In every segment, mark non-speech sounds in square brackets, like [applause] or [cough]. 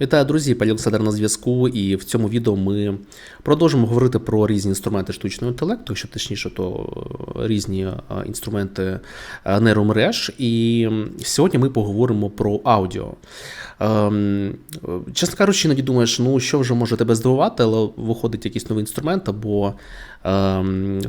Вітаю, друзі! Павло Олександр на зв'язку, і в цьому відео ми продовжимо говорити про різні інструменти штучного інтелекту, якщо точніше, то е, різні е, інструменти е, нейромереж. І сьогодні ми поговоримо про аудіо. Ем, Чесно кажучи, іноді думаєш, ну що вже може тебе здивувати, але виходить якийсь новий інструмент, або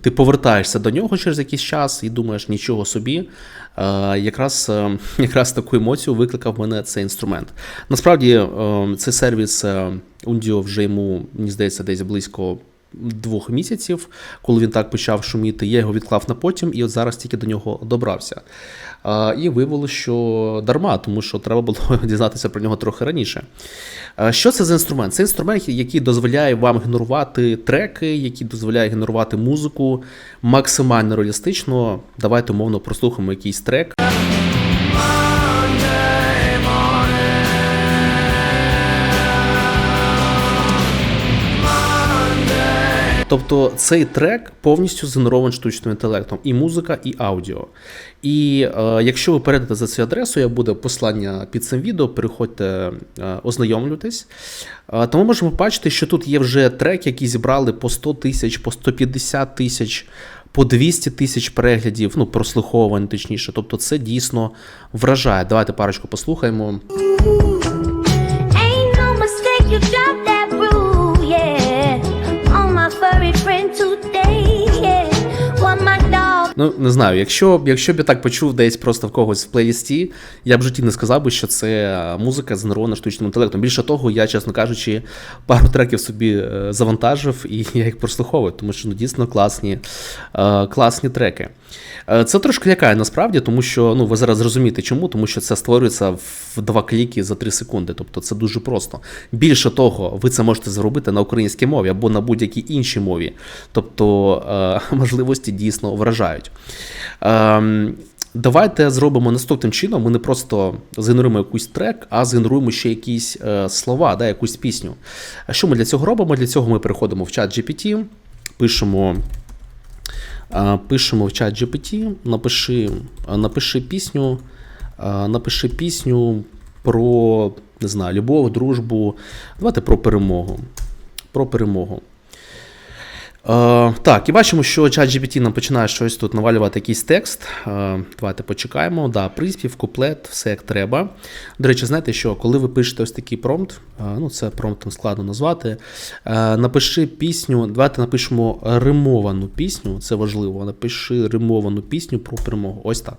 ти повертаєшся до нього через якийсь час і думаєш, нічого собі. Е, якраз, е, [laughs] якраз таку емоцію викликав мене цей інструмент. Насправді, е, цей сервіс е, Undio вже йому, мені здається, десь близько. Двох місяців, коли він так почав шуміти, я його відклав на потім, і от зараз тільки до нього добрався. І виявилося, що дарма, тому що треба було [laughs] дізнатися про нього трохи раніше. Що це за інструмент? Це інструмент, який дозволяє вам генерувати треки, який дозволяє генерувати музику максимально реалістично. Давайте умовно прослухаємо якийсь трек. Тобто цей трек повністю згенерований штучним інтелектом, і музика, і аудіо. І е, якщо ви перейдете за цю адресу, я буде послання під цим відео, переходьте, е, ознайомлюйтесь. Е, то ми можемо бачити, що тут є вже треки, які зібрали по 100 тисяч, по 150 тисяч. По 200 тисяч переглядів, ну прослуховувань, точніше. Тобто це дійсно вражає. Давайте парочку послухаємо. Ну, не знаю, якщо, якщо б я так почув десь просто в когось в плейлісті, я б в житті не сказав би, що це музика згенерована штучним інтелектом. Більше того, я, чесно кажучи, пару треків собі е, завантажив і [laughs] я їх прослуховую, тому що ну, дійсно класні, е, класні треки. Е, Це трошки лякає насправді, тому що ну, ви зараз зрозумієте чому, тому що це створюється в два кліки за три секунди. Тобто це дуже просто. Більше того, ви це можете зробити на українській мові або на будь-якій іншій мові. Тобто е, [laughs] можливості дійсно вражають. Ем, Давайте зробимо наступним чином. Ми не просто згенеруємо якийсь трек, а згенеруємо ще якісь е, слова, да, якусь пісню. Що ми для цього робимо? Для цього ми переходимо в чат GPT, пишемо а, Пишемо в чат GPT, напиши, напиши пісню, напиши пісню про не знаю, любов, дружбу. Давайте про перемогу. Про перемогу. Е, так, і бачимо, що ChatGPT нам починає щось тут навалювати якийсь текст. Е, давайте почекаємо. Да, приспів, куплет, все як треба. До речі, знаєте, що коли ви пишете ось такий промпт, е, ну це промптом складно назвати. Е, напиши пісню, давайте напишемо римовану пісню, це важливо. Напиши римовану пісню про перемогу. Ось так.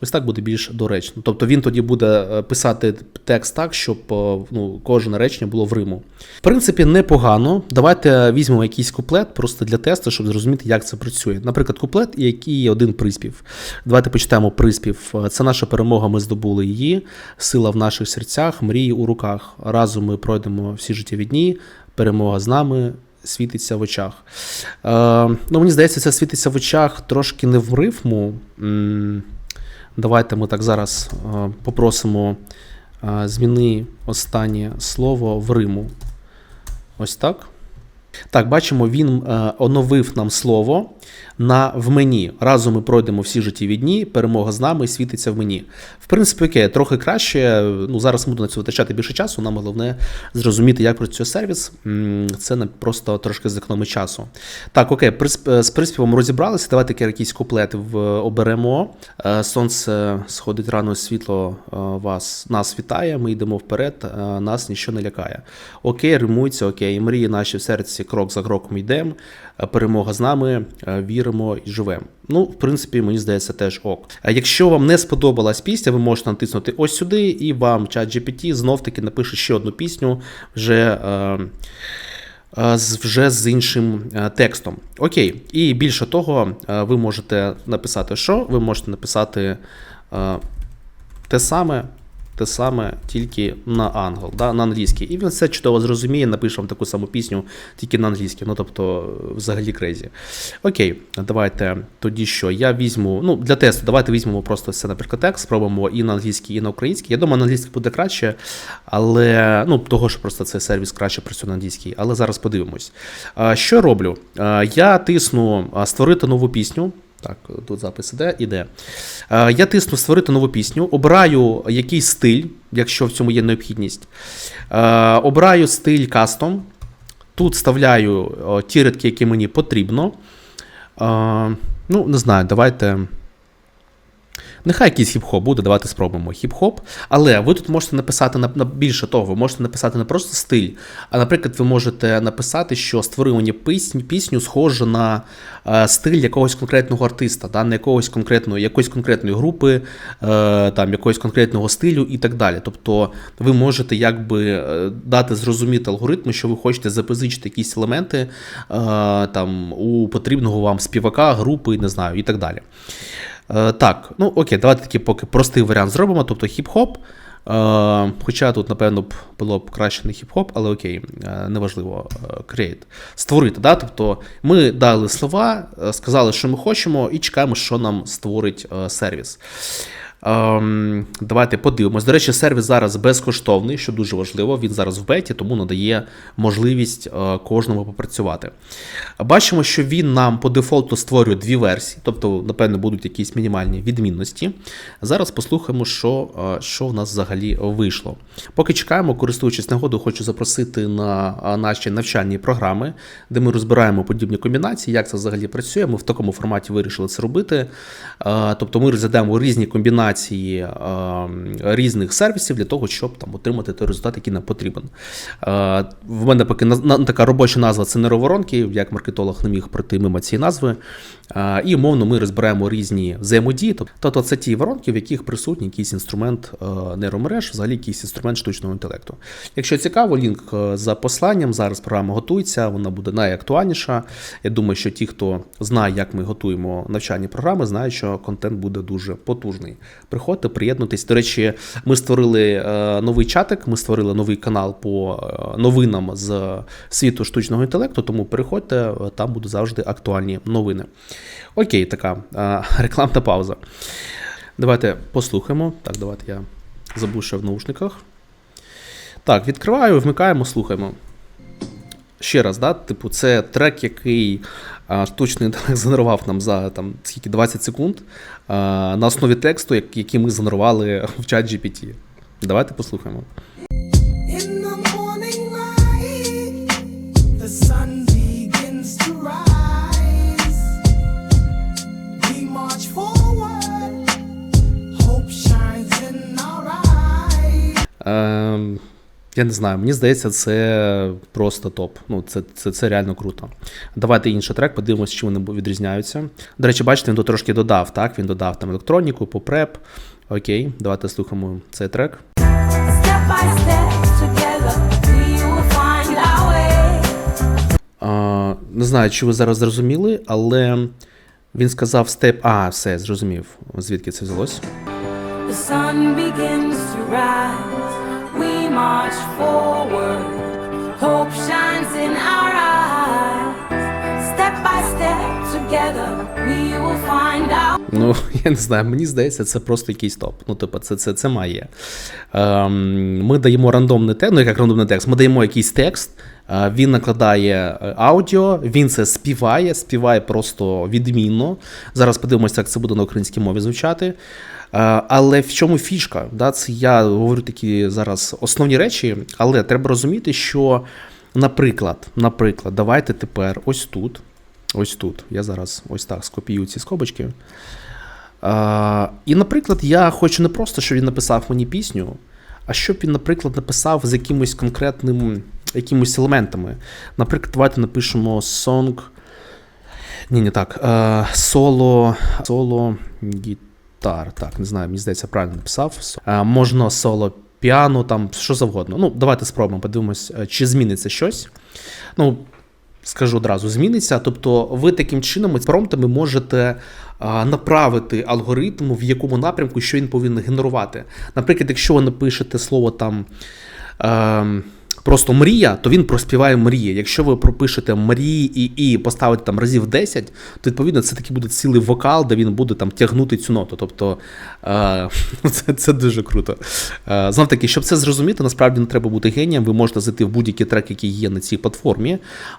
Ось так буде більш доречно. Тобто він тоді буде е, писати текст так, щоб е, ну, кожне речення було в Риму. В принципі, непогано. Давайте візьмемо якийсь куплет просто для тесту, щоб зрозуміти, як це працює. Наприклад, куплет, який є один приспів. Давайте почитаємо приспів. Це наша перемога, ми здобули її. Сила в наших серцях, мрії у руках. Разом ми пройдемо всі життєві дні. Перемога з нами. Світиться в очах. Е, ну, мені здається, це світиться в очах трошки не в рифму. Давайте ми так зараз е, попросимо е, зміни останнє слово в Риму. Ось так. Так, бачимо, він е, оновив нам слово на в мені. Разом ми пройдемо всі життєві дні, перемога з нами світиться в мені. В принципі, окей, трохи краще. Ну, зараз будемо на це витрачати більше часу. Нам головне зрозуміти, як працює сервіс. Це нам просто трошки зекономить часу. Так, окей, е, з приспівом розібралися. Давайте якийсь куплет оберемо. Е, Сонце сходить рано, світло е, вас нас вітає. Ми йдемо вперед, нас нічого не лякає. Окей, римується, окей. Мрії наші в серці крок за кроком йдемо. Е, Перемога з нами, е, віримо і живемо. Ну, в принципі, мені здається, теж ок. Якщо вам не сподобалась пісня, ви можете натиснути ось сюди, і вам чат GPT знов-таки напише ще одну пісню вже. Е, вже з іншим текстом. Окей, і більше того, ви можете написати що? Ви можете написати те саме, те саме, тільки на англ, да, на англійський. І він все чудово зрозуміє, напише вам таку саму пісню, тільки на англійській. Ну, тобто, взагалі крейзі. Окей, давайте тоді що? Я візьму, ну, для тесту, давайте візьмемо просто все, наприклад, текст, спробуємо і на англійський, і на український. Я думаю, на англійський буде краще, але ну, того, що просто цей сервіс краще працює на англійській. Але зараз подивимось. Що роблю? Я тисну створити нову пісню. Так, тут запис іде, іде. Е, я тисну створити нову пісню, обираю якийсь стиль, якщо в цьому є необхідність. Е, обираю стиль кастом. Тут вставляю ті рядки, які мені потрібно. Е, ну, не знаю, давайте. Нехай якийсь хіп-хоп буде, давайте спробуємо хіп-хоп. Але ви тут можете написати на, на більше того, ви можете написати не просто стиль, а, наприклад, ви можете написати, що створи мені пісню, схожу на е, стиль якогось конкретного артиста, да, на якогось конкретної, якоїсь конкретної групи, е, там, якогось конкретного стилю і так далі. Тобто ви можете якби е, дати зрозуміти алгоритму, що ви хочете запозичити якісь елементи е, там, у потрібного вам співака, групи, не знаю, і так далі. Е, так, ну окей, давайте такий поки простий варіант зробимо, тобто хіп-хоп. Е, хоча тут, напевно, було б краще не хіп-хоп, але окей, е, неважливо, create. Створити. Да? Тобто ми дали слова, сказали, що ми хочемо, і чекаємо, що нам створить сервіс. Ем, давайте подивимось. До речі, сервіс зараз безкоштовний, що дуже важливо. Він зараз в беті, тому надає можливість е, кожному попрацювати. Бачимо, що він нам по дефолту створює дві версії, тобто, напевно, будуть якісь мінімальні відмінності. Зараз послухаємо, що, е, що в нас взагалі вийшло. Поки чекаємо, користуючись нагодою, хочу запросити на е, наші навчальні програми, де ми розбираємо подібні комбінації, як це взагалі працює. Ми в такому форматі вирішили це робити. Тобто ми розглядаємо різні комбінації е, різних сервісів для того, щоб там отримати той результат, який нам потрібен. Е, В мене поки така робоча назва це нейроворонки, як маркетолог не міг пройти мимо цієї назви. Е, І умовно ми розбираємо різні взаємодії. Тобто це ті воронки, в яких присутній якийсь інструмент нейромереж, взагалі якийсь інструмент штучного інтелекту. Якщо цікаво, лінк за посланням. Зараз програма готується, вона буде найактуальніша. Я думаю, що ті, хто знає, як ми готуємо навчальні програми, знають, що контент буде дуже потужний. Приходьте, приєднуйтесь. До речі, ми створили е, новий чатик, ми створили новий канал по е, новинам з світу штучного інтелекту, тому переходьте, е, там будуть завжди актуальні новини. Окей, така [laughs] рекламна пауза. Давайте послухаємо. Так, давайте я забув, що в наушниках. Так, відкриваю, вмикаємо, слухаємо. Ще раз, да, типу, це трек, який а, штучний інтелект [laughs] згенерував нам за там, скільки 20 секунд а, на основі тексту, як- який ми згенерували в чат GPT. Давайте послухаємо. In я не знаю, мені здається, це просто топ. Ну, це, це, це реально круто. Давайте інший трек, подивимося, чим вони відрізняються. До речі, бачите, він тут трошки додав, так? Він додав там електроніку, попреп. Окей, давайте слухаємо цей трек. А, не знаю, чи ви зараз зрозуміли, але він сказав степ. А, все, зрозумів, звідки це взялось. The sun begins to rise. March forward. Hope shines in our eyes. Step by step, together we will find our Ну, [laughs] я не знаю, мені здається, це просто якийсь топ. Ну, типу, це, це, це має. Ем, ми даємо рандомний текст, ну як рандомний текст, ми даємо якийсь текст, е, він накладає е, аудіо, він це співає, співає просто відмінно. Зараз подивимося, як це буде на українській мові звучати. Е, Але в чому фішка? Да? Це я говорю такі зараз основні речі, але треба розуміти, що, наприклад, наприклад, давайте тепер ось тут. Ось тут. Я зараз ось так скопію ці скобочки. І, наприклад, я хочу не просто, щоб він написав мені пісню, а щоб він, наприклад, написав з якимось конкретним якимось елементами. Наприклад, давайте напишемо song. Ні, не так. Соло. Соло гітар. Так, не знаю, мені здається, правильно написав. Можна соло піано, там що завгодно. Ну, давайте спробуємо, подивимось, е, чи зміниться щось. Ну, скажу одразу, зміниться. Тобто, ви таким чином промптами можете направити алгоритм, в якому напрямку що він повинен генерувати. Наприклад, якщо ви напишете слово там. Просто мрія, то він проспіває мрії. Якщо ви пропишете мрії і і поставите там разів 10, то відповідно це такий буде цілий вокал, де він буде там тягнути цю ноту. Тобто е, [laughs] це, це дуже круто. Е, знов таки, щоб це зрозуміти, насправді не треба бути генієм. Ви можете зайти в будь-який трек, який є на цій платформі,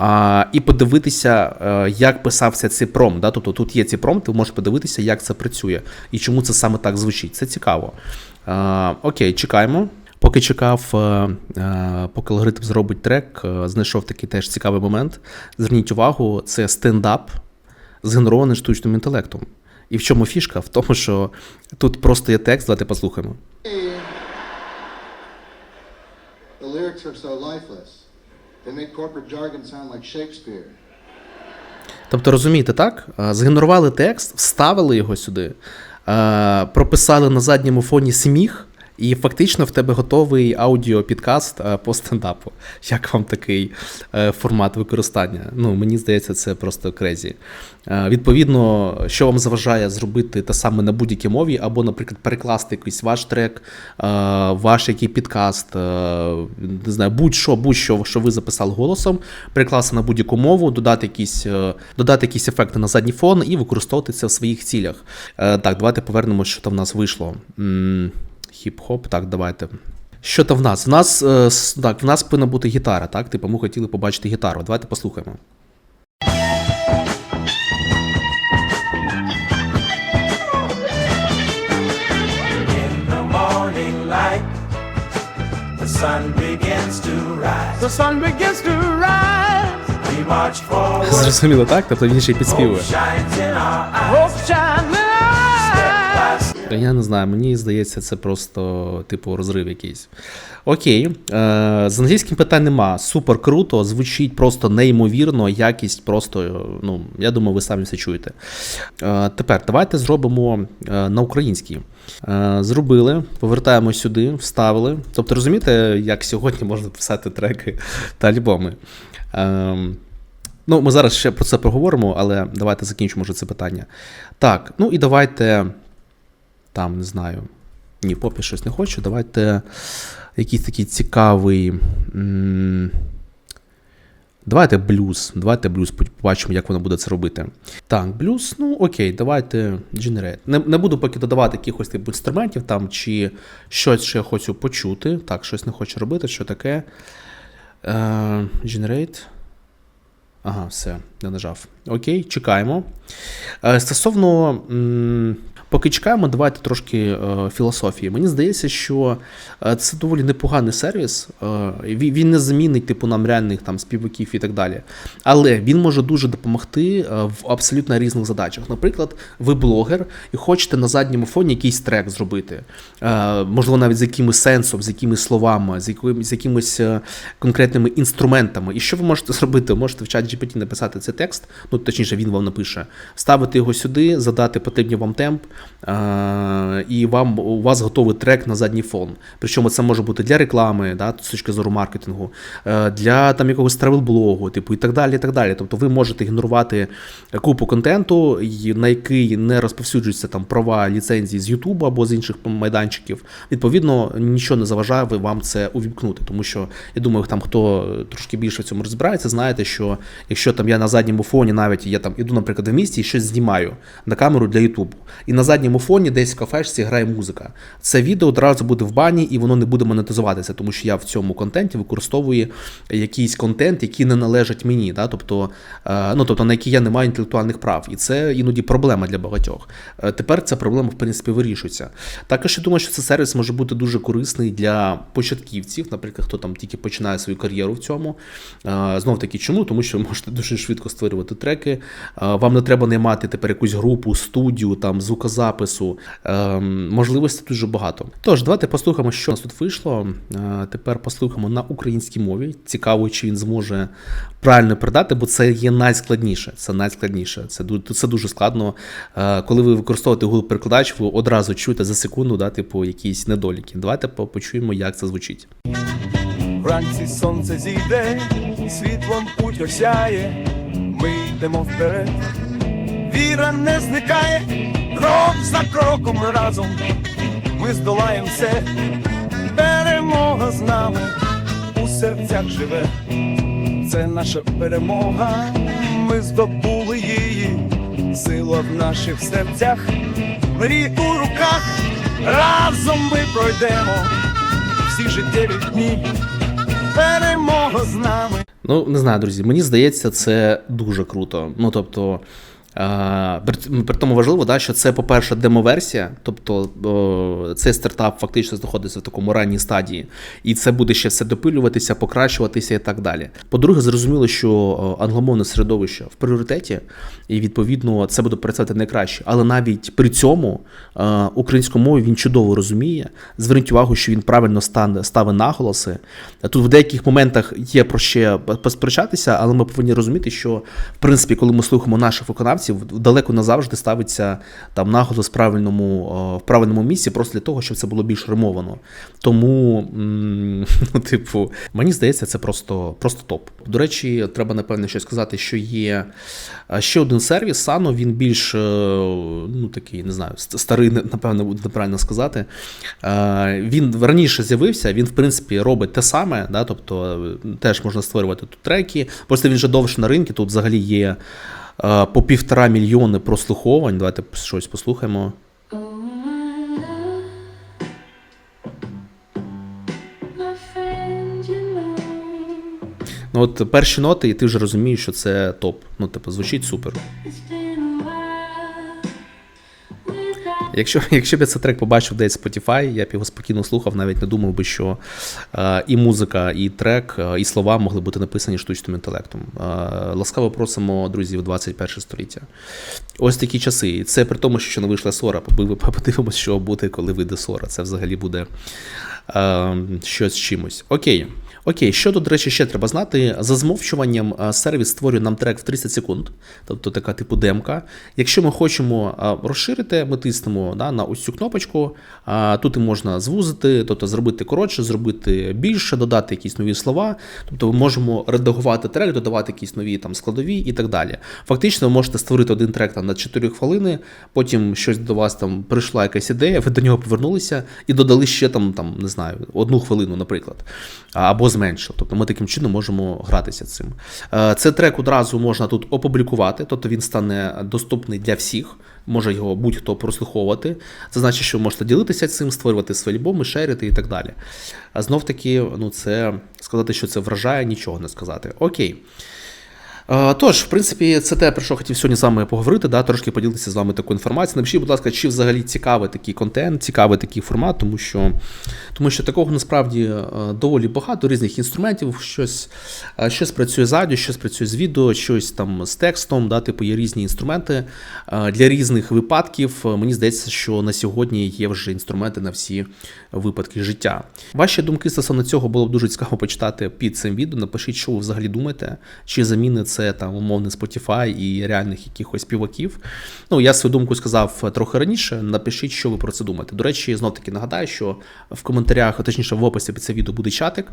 е, і подивитися, е, як писався цей промпт. Да? Тобто тут є ці промпти, ви можете подивитися, як це працює і чому це саме так звучить. Це цікаво. Е, окей, чекаємо. Поки чекав, е, е, поки алгоритм зробить трек, е, знайшов такий теж цікавий момент. Зверніть увагу, це стендап згенерований штучним інтелектом. І в чому фішка? В тому, що тут просто є текст, давайте послухаємо. The lyrics are so lifeless. They make corporate jargon sound like Shakespeare. Тобто, розумієте, так? Згенерували текст, вставили його сюди, прописали на задньому фоні сміх, і фактично в тебе готовий аудіопідкаст е, по стендапу. Як вам такий е, формат використання? Ну, мені здається, це просто крезі. Е, Відповідно, що вам заважає зробити те саме на будь-якій мові, або, наприклад, перекласти якийсь ваш трек, ваш який підкаст, не знаю, будь-що, будь-що, що ви записали голосом, перекласти на будь-яку мову, додати якісь, додати якісь ефекти на задній фон і використовувати це в своїх цілях. Так, давайте повернемось, що там в нас вийшло. Хіп-хоп, так, давайте. Що там в нас? В нас е, так, в нас повинна бути гітара, так? Типу, ми хотіли побачити гітару. Давайте послухаємо. Зрозуміло, так? Тобто він ще й підспівує. Я не знаю, мені здається, це просто, типу, розрив якийсь. Окей. Е, з англійським питань нема. Супер круто, звучить просто неймовірно, якість просто, ну, я думаю, ви самі все чуєте. Е, тепер давайте зробимо е, на українській. Е, зробили, повертаємо сюди, вставили. Тобто, розумієте, як сьогодні можна писати треки та альбоми. Е, Ну, ми зараз ще про це проговоримо, але давайте закінчимо вже це питання. Так, ну і давайте там, не знаю. Ні, попі щось не хочу. Давайте якийсь такий цікавий. Давайте блюз. Давайте блюз, побачимо, як воно буде це робити. Так, блюз, ну окей, давайте generate. Не, не буду поки додавати якихось типу інструментів там, чи щось, що я хочу почути. Так, щось не хочу робити, що таке. Е, generate. Ага, все, я нажав. Окей, чекаємо. Е, Стосовно, поки чекаємо, давайте трошки е, філософії. Мені здається, що е, це доволі непоганий сервіс. Е, він, не замінить типу нам реальних там співаків і так далі. Але він може дуже допомогти в абсолютно різних задачах. Наприклад, ви блогер і хочете на задньому фоні якийсь трек зробити. Можливо, навіть з якимось сенсом, з якимись словами, з якимись, з якимись конкретними інструментами. І що ви можете [laughs] зробити? Ви можете в чат GPT написати цей текст, ну точніше, він вам напише, ставити його сюди, задати потрібний вам темп, і вам у вас готовий трек на задній фон. Причому це може бути для реклами, да, з точки зору маркетингу, е- для там якогось тревел-блогу, типу, і так далі. і так далі. Тобто ви можете генерувати купу контенту, на який не розповсюджуються там права ліцензії з YouTube або з інших майданчиків. Відповідно, нічого не заважає вам це увімкнути, тому що я думаю, там хто трошки більше в цьому розбирається, знаєте, що якщо там я на задньому фоні, навіть я там іду, наприклад, в місті і щось знімаю на камеру для Ютубу, і на задньому фоні десь в кафешці грає музика. Це відео одразу буде в бані і воно не буде монетизуватися, тому що я в цьому контенті використовую якийсь контент, який не належить мені, да? тобто, е, ну, тобто на який я не маю інтелектуальних прав. І це іноді проблема для багатьох. Е, Тепер ця проблема, в принципі, вирішується. Також я думаю, що цей сервіс може бути дуже корисний для початківців, наприклад, хто там тільки починає свою кар'єру в цьому. Знов таки, чому? Тому що ви можете дуже швидко створювати треки. Е, Вам не треба наймати тепер якусь групу, студію, там звукозапису. Е, Можливостей дуже багато. Тож, давайте послухаємо, що у нас тут вийшло. Е, Тепер послухаємо на українській мові. Цікаво, чи він зможе правильно передати, бо це є найскладніше. Це найскладніше. Це це дуже складно. Е, Коли ви використовуєте Google перекладач, ви одразу чуєте за секунду, да, типу, якісь недоліки. Давайте по- почуємо, як це звучить. Вранці сонце зійде, світлом путь осяє, ми йдемо вперед, віра не зникає, крок за кроком разом, ми здолаємо все, перемога з нами, усе серцях живе. Це наша перемога, ми здобули її, сила в наших серцях, мрій у руках, разом ми пройдемо всі життєві дні, перемога з нами. Ну, не знаю, друзі, мені здається, це дуже круто. Ну, тобто. При, тому важливо, да, що це, по-перше, демоверсія, тобто о, цей стартап фактично знаходиться в такому ранній стадії, і це буде ще все допилюватися, покращуватися і так далі. По-друге, зрозуміло, що англомовне середовище в пріоритеті, і відповідно це буде працювати найкраще. Але навіть при цьому українську мову він чудово розуміє. Зверніть увагу, що він правильно стане ставить наголоси. Тут в деяких моментах є про ще посперечатися, але ми повинні розуміти, що в принципі, коли ми слухаємо наших виконавців, далеко не завжди ставиться там наголос в правильному, е, в правильному місці, просто для того, щоб це було більш римовано. Тому, [laughs] ну, типу, мені здається, це просто, просто топ. До речі, треба напевно ще сказати, що є е, ще один сервіс Sano, він більш е, ну такий, не знаю, старий, напевно, буде неправильно сказати. Він раніше з'явився, він в принципі робить те саме, да, тобто теж можна створювати тут треки. Просто він вже довше на ринку. Тут взагалі є по півтора мільйони прослуховань. Давайте щось послухаємо. Ну от перші ноти, і ти вже розумієш, що це топ. Ну, типу, звучить супер. Якщо, [laughs] якщо б я цей трек побачив десь Spotify, я б його спокійно слухав, навіть не думав би, що е, і музика, і трек, е, і слова могли бути написані штучним інтелектом. Е, ласкаво просимо, друзі, в 21 століття. Ось такі часи. І це при тому, що не вийшла Сора. Подивимось, що буде, коли вийде Сора. Це взагалі буде е, щось з чимось. Окей. Окей, що тут, до речі, ще треба знати. За змовчуванням е, сервіс створює нам трек в 30 секунд, тобто така типу демка. Якщо ми хочемо е, розширити, ми тиснемо да, на ось цю кнопочку. Тут і можна звузити, тобто зробити коротше, зробити більше, додати якісь нові слова. Тобто ми можемо редагувати трек, додавати якісь нові там складові і так далі. Фактично, ви можете створити один трек там на 4 хвилини, потім щось до вас там прийшла якась ідея, ви до нього повернулися і додали ще там, там не знаю, одну хвилину, наприклад, або зменшили. Тобто ми таким чином можемо гратися цим. Е, Це трек одразу можна тут опублікувати, тобто він стане доступний для всіх. Може його будь-хто прослуховувати. Це значить, що ви можете ділитися цим, створювати свої альбоми, шерити і так далі. А знов таки, ну це сказати, що це вражає, нічого не сказати. Окей. Е, Тож, в принципі, це те, про що хотів сьогодні з вами поговорити, да, трошки поділитися з вами такою інформацією. Напишіть, будь ласка, чи взагалі цікавий такий контент, цікавий такий формат, тому що, тому що такого насправді е, доволі багато різних інструментів. Щось, е, щось працює з аудіо, щось працює з відео, щось там з текстом. Да, типу є різні інструменти для різних випадків. Мені здається, що на сьогодні є вже інструменти на всі випадки життя. Ваші думки стосовно цього було б дуже цікаво почитати під цим відео. Напишіть, що ви взагалі думаєте, чи замінить це там умовне Spotify і реальних якихось співаків. Ну, я свою думку сказав трохи раніше. Напишіть, що ви про це думаєте. До речі, знов таки нагадаю, що в коментарях, точніше в описі під це відео буде чатик,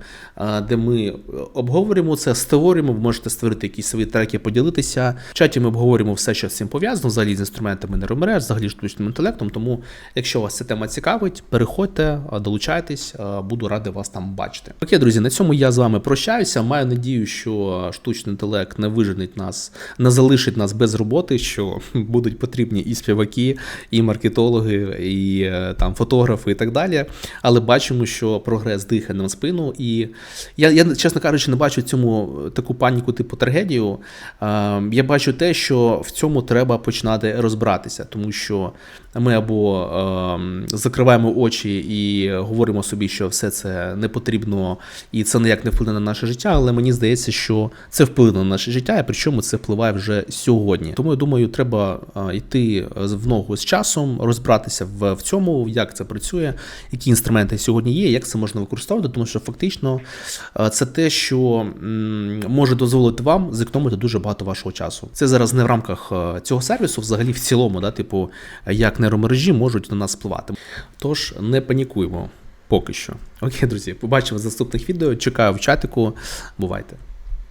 де ми обговорюємо це, створюємо. Ви можете створити якісь свої треки, поділитися. В чаті ми обговорюємо все, що з цим пов'язано, взагалі з інструментами нейромереж, взагалі штучним інтелектом. Тому, якщо вас ця тема цікавить, переходьте, долучайтесь, буду радий вас там бачити. Окей, друзі, на цьому я з вами прощаюся. Маю надію, що штучний інтелект не виженить нас, не залишить нас без роботи, що [laughs] будуть потрібні і співаки, і маркетологи, і е, там фотографи, і так далі. Але бачимо, що прогрес дихає нам спину. І я, я чесно кажучи, не бачу цьому таку паніку, типу трагедію. Е, Я бачу те, що в цьому треба починати розбиратися, тому що ми або е, закриваємо очі і говоримо собі, що все це не потрібно і це ніяк не вплине на наше життя. Але мені здається, що це вплине на наше життя, і причому це впливає вже сьогодні. Тому я думаю, треба е, йти в ногу з часом, розбиратися в, в цьому, як це працює, які інструменти сьогодні є, як це можна використовувати, тому що фактично е, це те, що може дозволити вам зекономити дуже багато вашого часу. Це зараз не в рамках е, цього сервісу, взагалі в цілому, да, типу, як нейромережі можуть на нас впливати. Тож не панікуємо поки що. Окей, друзі, побачимо в наступних відео. Чекаю в чатику. Бувайте.